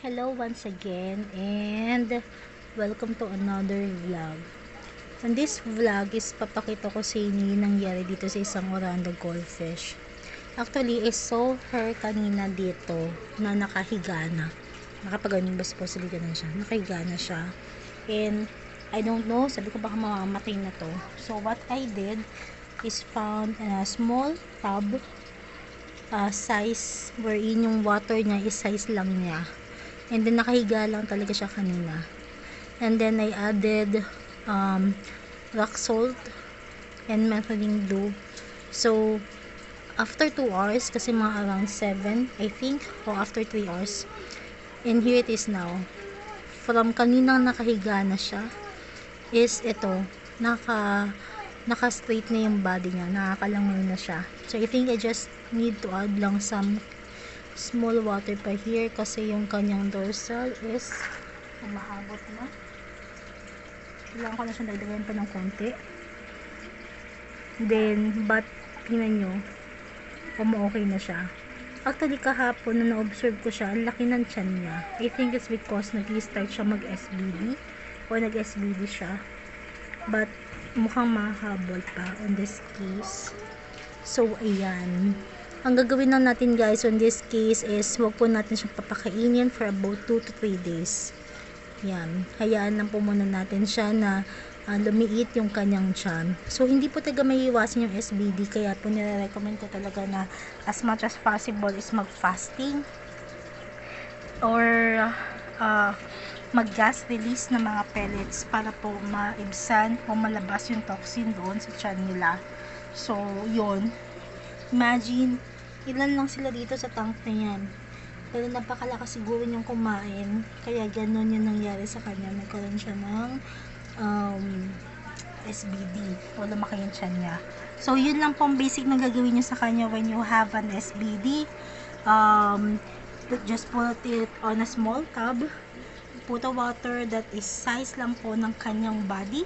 Hello once again and welcome to another vlog. On this vlog is papakita ko sa inyo yung nangyari dito sa isang oranda goldfish. Actually, I saw her kanina dito na nakahiga na. Nakapagaling ba supposedly ganun siya? Nakahiga na siya. And I don't know, sabi ko baka mamamatay na to. So what I did is found a small tub uh, size wherein yung water niya is size lang niya. And then nakahiga lang talaga siya kanina. And then I added um, rock salt and methylene blue. So after 2 hours kasi mga around 7 I think or after 3 hours and here it is now from kaninang nakahiga na siya is ito naka naka straight na yung body niya nakakalangoy na siya so I think I just need to add lang some small water pa here kasi yung kanyang dorsal is umahabot na. Kailangan ko na siya dagdagan pa ng konti. Then but tingnan nyo okay na siya. Actually kahapon na na-observe ko siya ang laki ng tiyan niya. I think it's because nag-start siya mag-SBD o nag-SBD siya. But mukhang mahabol pa on this case. So ayan ang gagawin lang natin guys on this case is wag po natin siyang papakainin for about 2 to 3 days. Yan. Hayaan lang po muna natin siya na uh, lumiit yung kanyang tiyan. So hindi po talaga may iwasan yung SBD kaya po nire-recommend ko talaga na as much as possible is mag fasting or uh, mag gas release ng mga pellets para po maibsan o malabas yung toxin doon sa tiyan nila. So yun. Imagine ilan lang sila dito sa tank na yan. Pero napakalakas siguro niyang kumain. Kaya ganun yung nangyari sa kanya. Nagkaroon siya ng um, SBD o lumaki yung tiyan niya. So yun lang pong basic na gagawin niyo sa kanya when you have an SBD um, just put it on a small tub. Put a water that is size lang po ng kanyang body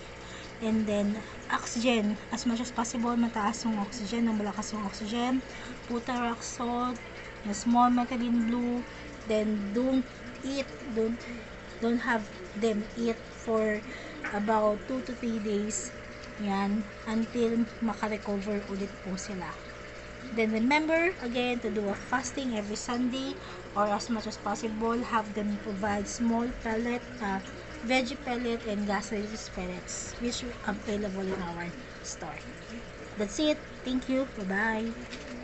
and then oxygen. As much as possible mataas yung oxygen ng malakas yung oxygen. Rock salt a small methylene blue. Then don't eat don't don't have them eat for about 2 to 3 days. Yan until makarecover ulit po sila. Then remember again to do a fasting every Sunday or as much as possible have them provide small pellet uh, veggie pellet and gas release pellets. Which are available in our store. That's it. Thank you. Bye bye